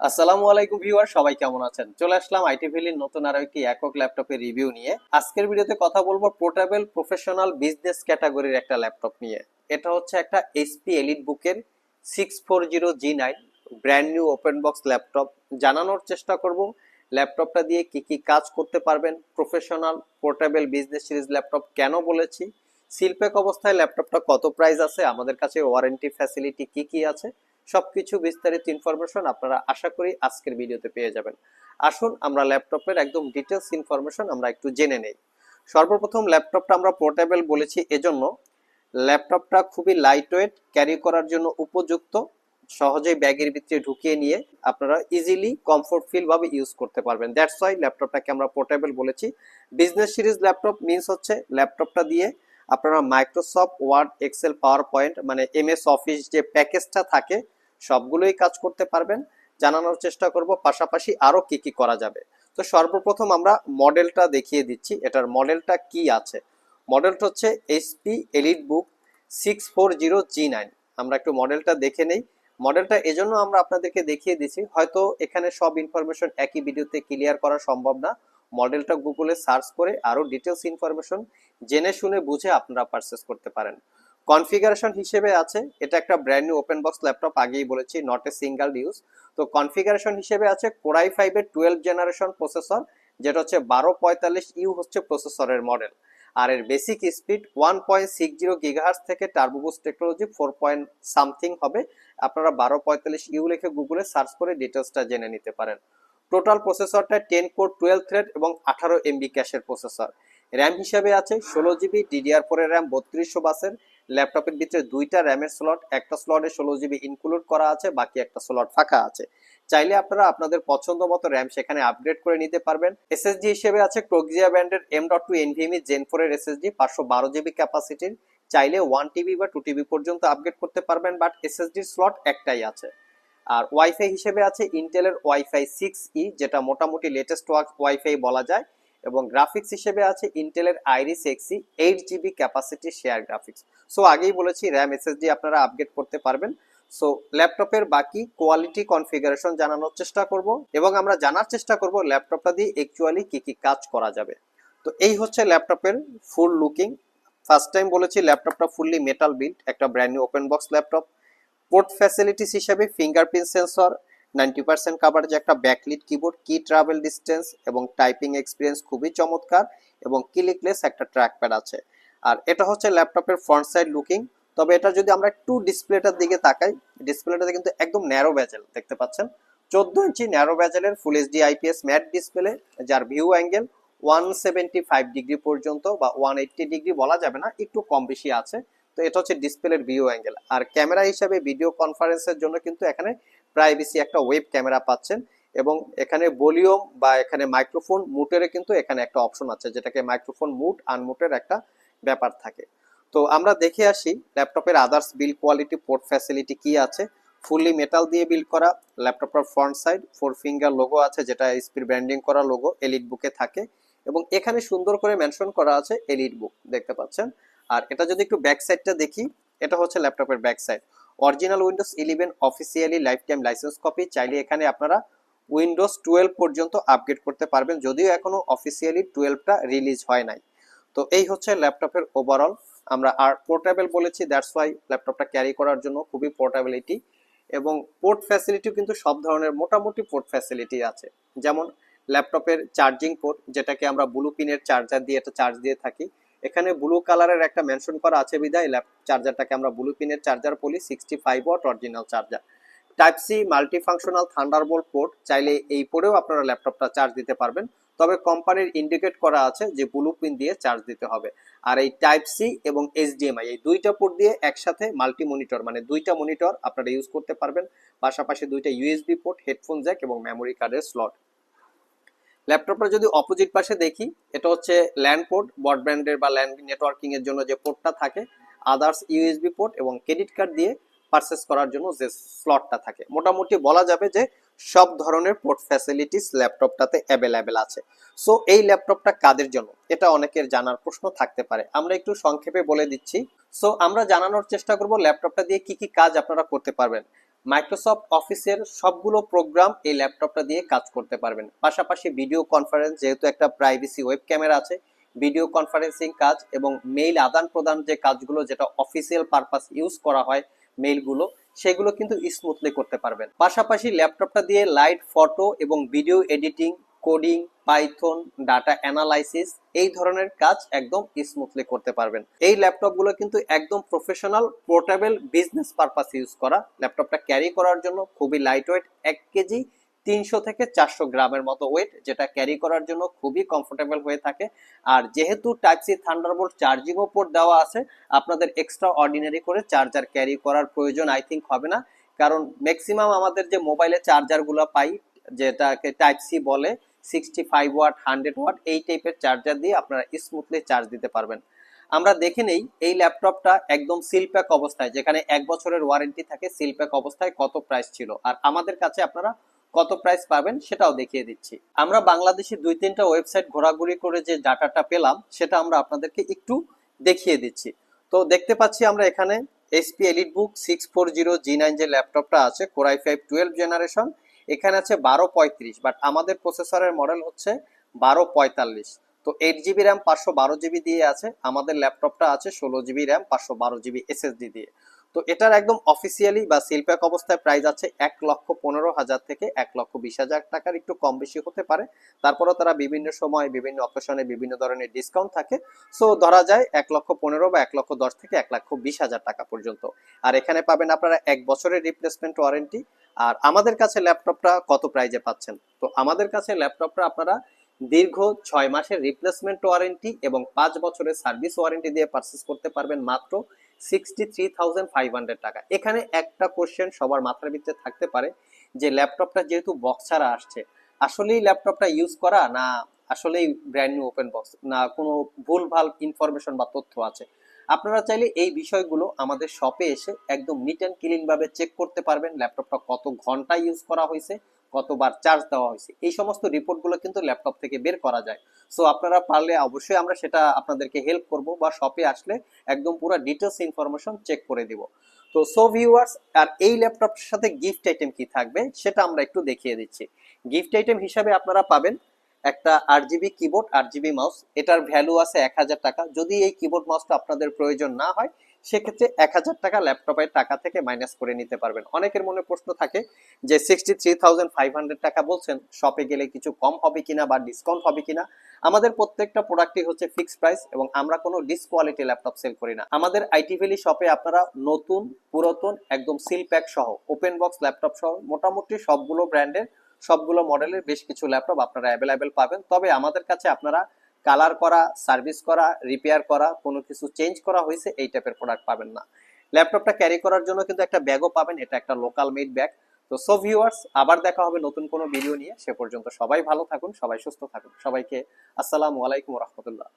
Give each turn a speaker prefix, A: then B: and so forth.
A: আসসালামু আলাইকুম ভিউয়ার, সবাই কেমন আছেন? চলে আসলাম আইটি ভ্যালির নতুন আরও একটি একক ল্যাপটপের রিভিউ নিয়ে। আজকের ভিডিওতে কথা বলব পোর্টেবল, প্রফেশনাল, বিজনেস ক্যাটাগরির একটা ল্যাপটপ নিয়ে। এটা হচ্ছে একটা এইচপি এলিট বুকের six four zero G nine brand new open box laptop. জানানোর চেষ্টা করব, ল্যাপটপটা দিয়ে কি কি কাজ করতে পারবেন, professional, portable, business series laptop কেন বলেছি শিল্পেক অবস্থায় ল্যাপটপটা কত প্রাইস আছে, আমাদের কাছে ওয়ারেন্টি ফ্যাসিলিটি কি কি আছে সবকিছু বিস্তারিত ইনফরমেশন আপনারা আশা করি আজকের ভিডিওতে পেয়ে যাবেন। আসুন, আমরা ল্যাপটপের একদম ডিটেলস ইনফরমেশন আমরা একটু জেনে নেই। সর্বপ্রথম ল্যাপটপটা আমরা পোর্টেবল বলেছি এজন্য। ল্যাপটপটা খুবই লাইট ওয়েট ক্যারি করার জন্য উপযুক্ত, সহজেই ব্যাগের ভিতরে ঢুকিয়ে নিয়ে আপনারা ইজিলি কমফোর্ট ফিল ভাবে ইউজ করতে পারবেন। দ্যাটস ওয়াই ল্যাপটপটাকে আমরা পোর্টেবল বলেছি। বিজনেস সিরিজ ল্যাপটপ মিন্স হচ্ছে ল্যাপটপটা দিয়ে আপনারা Microsoft Word Excel PowerPoint মানে এমএস অফিস যে প্যাকেজটা থাকে সবগুলোই কাজ করতে পারবেন। জানানোর চেষ্টা করব, পাশাপাশি আরও কি কি করা যাবে। তো সর্বপ্রথম আমরা মডেলটা দেখিয়ে দিচ্ছি, এটার মডেলটা কি আছে। মডেলটা হচ্ছে HP elite book six four zero G nine আমরা একটু মডেলটা দেখে নেই। মডেলটা এজন্য আমরা আপনাদেরকে দেখিয়ে দিচ্ছি হয়তো এখানে সব ইনফরমেশন একই ভিডিওতে ক্লিয়ার করা সম্ভব না। মডেলটা গুগলে সার্চ করে আরও ডিটেলস ইনফরমেশন জেনে শুনে বুঝে আপনারা পারচেস করতে পারেন। কনফিগারেশন হিসেবে আছে। এটা একটা brand new open box laptop আগেই বলেছি নট এ সিঙ্গেল ইউজ তো কনফিগারেশন হিসেবে আছে কোরাই ফাইভের টুয়েলভ জেনারেশন প্রসেসর যেটা হচ্ছে বারো পঁয়তাল্লিশ ইউ হচ্ছে প্রসেসরের মডেল আর এর basic speed one point six zero gigahertz থেকে turbo boost technology four point something হবে। আপনারা বারো পঁয়তাল্লিশ ইউ লিখে গুগলে সার্চ করে ডিটেলসটা জেনে নিতে পারেন। টোটাল প্রসেসরটা টেন কোর টুয়েলভ থ্রেড এবং আঠারো এমবি ক্যাশের প্রসেসর র্যাম হিসেবে আছে ষোলো জিবি ডিডিআর ফোরের র্যাম বত্রিশশো বাসের। ল্যাপটপের ভিতরে দুইটা র্যামের স্লট, একটা স্লটে ষোলো জিবি ইনক্লুড করা আছে, বাকি একটা স্লট ফাঁকা আছে। চাইলে আপনারা আপনাদের পছন্দ মতো র্যাম সেখানে আপগ্রেড করে নিতে পারবেন। এসএসডি হিসেবে আছে ক্রোকজিয়া ব্যান্ডের M dot two NVMe Gen ফোরের এসএসডি পাঁচশো বারো জিবি ক্যাপাসিটির চাইলে ওয়ান টিবি বা টু টিবি পর্যন্ত আপগ্রেড করতে পারবেন বাট এসএসডির স্লট একটাই আছে। আর ওয়াইফাই হিসেবে আছে ইন্টেলের ওয়াইফাই সিক্স ই যেটা মোটামুটি লেটেস্ট ওয়াইফাই বলা যায়। এবং গ্রাফিক্স হিসেবে আছে ইন্টেলের Iris Xe eight GB capacity share graphics so আগেই বলেছি র্যাম এসএসডি আপনারা আপগ্রেড করতে পারবেন। সো ল্যাপটপের বাকি কোয়ালিটি কনফিগারেশন জানানোর চেষ্টা করব এবং আমরা জানার চেষ্টা করব ল্যাপটপটা দিয়ে অ্যাকচুয়ালি কি কি কাজ করা যাবে। তো এই হচ্ছে ল্যাপটপের ফুল লুকিং ফার্স্ট টাইম বলেছি ল্যাপটপটা ফুললি মেটাল বিল্ড একটা brand new open box laptop port facilities হিসেবে fingerprint sensor ninety percent coverage একটা backlit keyboard key travel distance এবং টাইপিং এক্সপিরিয়েন্স খুবই চমৎকার এবং ক্লিকলেস একটা ট্র্যাকপ্যাড আছে। আর এটা হচ্ছে ল্যাপটপের ফ্রন্ট সাইড লুকিং তবে এটা যদি আমরা একটু ডিসপ্লেটার দিকে তাকাই ডিসপ্লেটাতে কিন্তু একদম ন্যারো ব্যাজেল দেখতে পাচ্ছেন। চোদ্দ inch narrow ব্যাজেলের full HD IPS matte display যার view angle one seventy five degree পর্যন্ত বা ওয়ান এইট্টি ডিগ্রি বলা যাবে না, একটু কম বেশি আছে। তো এটা হচ্ছে ডিসপ্লের ভিউ অ্যাঙ্গেল আর ক্যামেরা হিসাবে ভিডিও কনফারেন্সের জন্য কিন্তু এখানে প্রাইভেসি একটা ওয়েব ক্যামেরা পাচ্ছেন এবং এখানে ভলিউম বা এখানে মাইক্রোফোন মুটের কিন্তু এখানে একটা অপশন আছে, যেটাকে মাইক্রোফোন মুট আনমুটের একটা ব্যাপার থাকে। তো আমরা দেখে আসি ল্যাপটপের others build quality port facility কি আছে। ফুললি মেটাল দিয়ে বিল্ড করা ল্যাপটপটার front side four finger logo আছে, যেটা স্পিড ব্র্যান্ডিং করা লোগো এলিট বুকে থাকে। এবং এখানে সুন্দর করে মেনশন করা আছে এলিট বুক দেখতে পাচ্ছেন। আর এটা যদি একটু ব্যাক সাইডটা দেখি, এটা হচ্ছে ল্যাপটপের back side original Windows eleven officially lifetime license copy চাইলে এখানে আপনারা উইন্ডোজ টুয়েলভ পর্যন্ত আপগ্রেড করতে পারবেন, যদিও এখনও অফিসিয়ালি টুয়েলভটা রিলিজ হয় নাই। তো এই হচ্ছে ল্যাপটপের ওভারঅল আমরা আর পোর্টেবল বলেছি দ্যাটস ওয়াই ল্যাপটপটা ক্যারি করার জন্য খুবই পোর্টেবিলিটি এবং পোর্ট ফ্যাসিলিটিও কিন্তু সব ধরনের মোটামুটি পোর্ট ফ্যাসিলিটি আছে। যেমন ল্যাপটপের চার্জিং পোর্ট যেটাকে আমরা ব্লু পিনের চার্জার দিয়ে এটা চার্জ দিয়ে থাকি এখানে ব্লু কালারের একটা মেনশন করা আছে বিদায় ল্যাপ চার্জারটাকে আমরা ব্লু পিনের চার্জার বলি sixty five watt original charger type C multi functional Thunderbolt port চাইলে এই পোর্টেও আপনারা ল্যাপটপটা চার্জ দিতে পারবেন। তবে কোম্পানির ইন্ডিকেট করা আছে যে ব্লু পিন দিয়ে চার্জ দিতে হবে। আর এই টাইপ সি এবং এইচডিএমআই এই দুইটা পোর্ট দিয়ে একসাথে মাল্টি মনিটর মানে দুইটা মনিটর আপনারা ইউজ করতে পারবেন। পাশাপাশি দুইটা ইউএসবি পোর্ট হেডফোন জ্যাক এবং মেমোরি কার্ডের স্লট ল্যাপটপটা যদি অপোজিট পাশে দেখি, এটা হচ্ছে ল্যান্ড পোর্ট ব্রডব্যান্ডের বা ল্যান্ড নেটওয়ার্কিং এর জন্য যে পোর্টটা থাকে আদার্স ইউএসবি পোর্ট এবং ক্রেডিট কার্ড দিয়ে পারচেস করার জন্য যে স্লটটা থাকে। মোটামুটি বলা যাবে যে সব ধরনের পোর্ট ফ্যাসিলিটিস ল্যাপটপটাতে অ্যাভেলেবেল আছে। সো এই ল্যাপটপটা কাদের জন্য? এটা অনেকের জানার প্রশ্ন থাকতে পারে। আমরা একটু সংক্ষেপে বলে দিচ্ছি। সো আমরা জানানোর চেষ্টা করব ল্যাপটপটা দিয়ে কি কি কাজ আপনারা করতে পারবেন। মাইক্রোসফট অফিসের সবগুলো প্রোগ্রাম এই ল্যাপটপটা দিয়ে কাজ করতে পারবেন। পাশাপাশি ভিডিও কনফারেন্স যেহেতু একটা প্রাইভেসি ওয়েব ক্যামেরা আছে ভিডিও কনফারেন্সিং কাজ এবং মেইল আদান প্রদান যে কাজগুলো যেটা অফিসিয়াল পারপাস ইউজ করা হয় মেইলগুলো সেগুলো কিন্তু স্মুথলি করতে পারবেন। পাশাপাশি ল্যাপটপটা দিয়ে লাইট ফটো এবং video editing coding Python data analysis এই ধরনের কাজ একদম স্মুথলি করতে পারবেন। এই ল্যাপটপগুলো কিন্তু একদম professional portable business purpose use করা। ল্যাপটপটা ক্যারি করার জন্য খুবই লাইট ওয়েট এক কেজি তিনশো থেকে চারশো গ্রামের মতো ওয়েট যেটা ক্যারি করার জন্য খুবই কমফোর্টেবল হয়ে থাকে। আর যেহেতু টাইপ সি থান্ডারবোল্ট চার্জিংও পোর্ট দেওয়া আছে, আপনাদের এক্সট্রা অর্ডিনারি করে চার্জার ক্যারি করার প্রয়োজন আই থিঙ্ক হবে না। কারণ ম্যাক্সিমাম আমাদের যে মোবাইলে চার্জারগুলো পাই, যেটাকে টাইপ সি বলে sixty five watt hundred watt এই টাইপের চার্জার দিয়ে আপনারা স্মুথলি চার্জ দিতে পারবেন। আমরা দেখে নেই এই ল্যাপটপটা একদম সিলপ্যাক অবস্থায়, যেখানে এক বছরের ওয়ারেন্টি থাকে সিলপ্যাক অবস্থায় কত প্রাইস ছিল। আর আমাদের কাছে আপনারা কত প্রাইস পাবেন সেটাও দেখিয়ে দিচ্ছি। আমরা বাংলাদেশে দুই, তিনটা ওয়েবসাইট ঘোরাঘুরি করে যে ডাটাটা পেলাম, সেটা আমরা আপনাদেরকে একটু দেখিয়ে দিচ্ছি। তো দেখতে পাচ্ছি আমরা এখানে SP elite book six four zero G nine যে ল্যাপটপটা আছে কোরাই ফাইভ টুয়েলভ জেনারেশন এখানে আছে বারো পঁয়ত্রিশ বাট আমাদের প্রসেসরের মডেল হচ্ছে বারো পঁয়তাল্লিশ। তো এইট জিবি র্যাম পাঁচশো বারো জিবি দিয়ে আছে, আমাদের ল্যাপটপটা আছে ষোলো জিবি র্যাম পাঁচশো বারো জিবি এসএসডি দিয়ে। তো এটার একদম অফিসিয়ালি বা সিলপ্যাক অবস্থায় প্রাইস আছে এক লক্ষ পনেরো হাজার থেকে এক লক্ষ বিশ হাজার টাকার, একটু কম বেশি হতে পারে। তারপরেও তারা বিভিন্ন সময় বিভিন্ন অকেশনে বিভিন্ন ধরনের ডিসকাউন্ট থাকে। সো ধরা যায় এক লক্ষ পনেরো বা এক লক্ষ দশ থেকে এক লক্ষ বিশ হাজার টাকা পর্যন্ত। আর এখানে পাবেন আপনারা এক বছরের রিপ্লেসমেন্ট ওয়ারেন্টি আর আমাদের কাছে ল্যাপটপটা কত প্রাইজে পাচ্ছেন? তো আমাদের কাছে ল্যাপটপটা আপনারা দীর্ঘ ছয় মাসের রিপ্লেসমেন্ট ওয়ারেন্টি এবং পাঁচ বছরের সার্ভিস ওয়ারেন্টি দিয়ে পারচেস করতে পারবেন মাত্র sixty three thousand five hundred টাকা। এখানে একটা কোশ্চেন সবার মাথার ভিতরে থাকতে পারে যে ল্যাপটপটা যেহেতু বক্স ছাড়া আসছে, আসলেই ল্যাপটপটা ইউজ করা না আসলেই ব্র্যান্ড নিউ ওপেন বক্স না কোনো ভুলভাল ইনফরমেশন বা তথ্য আছে? আপনারা চাইলে এই বিষয়গুলো আমাদের শপে এসে একদম নিট অ্যান্ড ক্লিন ভাবে চেক করতে পারবেন। ল্যাপটপটা কত ঘণ্টা ইউজ করা হয়েছে, কতবার চার্জ দেওয়া হয়েছে। এই সমস্ত রিপোর্টগুলো কিন্তু ল্যাপটপ থেকে বের করা যায়। সো আপনারা পারলে অবশ্যই আমরা সেটা আপনাদেরকে হেল্প করব বা শপে আসলে একদম পুরো ডিটেলস ইনফরমেশন চেক করে দিব। তো সো ভিউয়ার্স আর এই ল্যাপটপের সাথে গিফট আইটেম কি থাকবে সেটা আমরা একটু দেখিয়ে দিচ্ছি। গিফট আইটেম হিসাবে আপনারা পাবেন একটা আট জিবি কিবোর্ড আট জিবি মাউস এটার ভ্যালু আছে এক হাজার টাকা। যদি এই কিবোর্ড মাউসটা আপনাদের প্রয়োজন না হয়, সেক্ষেত্রে এক হাজার টাকা ল্যাপটপের টাকা থেকে মাইনাস করে নিতে পারবেন। অনেকের মনে প্রশ্ন থাকে যে sixty three thousand five hundred টাকা বলছেন শপে গেলে কিছু কম হবে কিনা বা ডিসকাউন্ট হবে কিনা? আমাদের প্রত্যেকটা প্রোডাক্টই হচ্ছে ফিক্সড প্রাইস এবং আমরা কোনো ডিসকোয়ালিটি ল্যাপটপ সেল করি না। আমাদের আইটি ভ্যালি শপে আপনারা নতুন, পুরাতন, একদম সিল প্যাক সহ ওপেন বক্স ল্যাপটপ সহ, মোটামুটি সবগুলো ব্র্যান্ডের সবগুলো মডেলের বেশ কিছু ল্যাপটপ আপনারা অ্যাভেলেবেল পাবেন। তবে আমাদের কাছে আপনারা কালার করা সার্ভিস করা রিপেয়ার করা, কোনো কিছু চেঞ্জ করা হয়েছে, এই টাইপের প্রোডাক্ট পাবেন না। ল্যাপটপটা ক্যারি করার জন্য কিন্তু একটা ব্যাগও পাবেন, এটা একটা লোকাল মেড ব্যাগ তো সো ভিউয়ার্স আবার দেখা হবে নতুন কোনো ভিডিও নিয়ে। সে পর্যন্ত সবাই ভালো থাকুন, সবাই সুস্থ থাকুন। সবাইকে আসসালামু আলাইকুম রহমতুল্লাহ।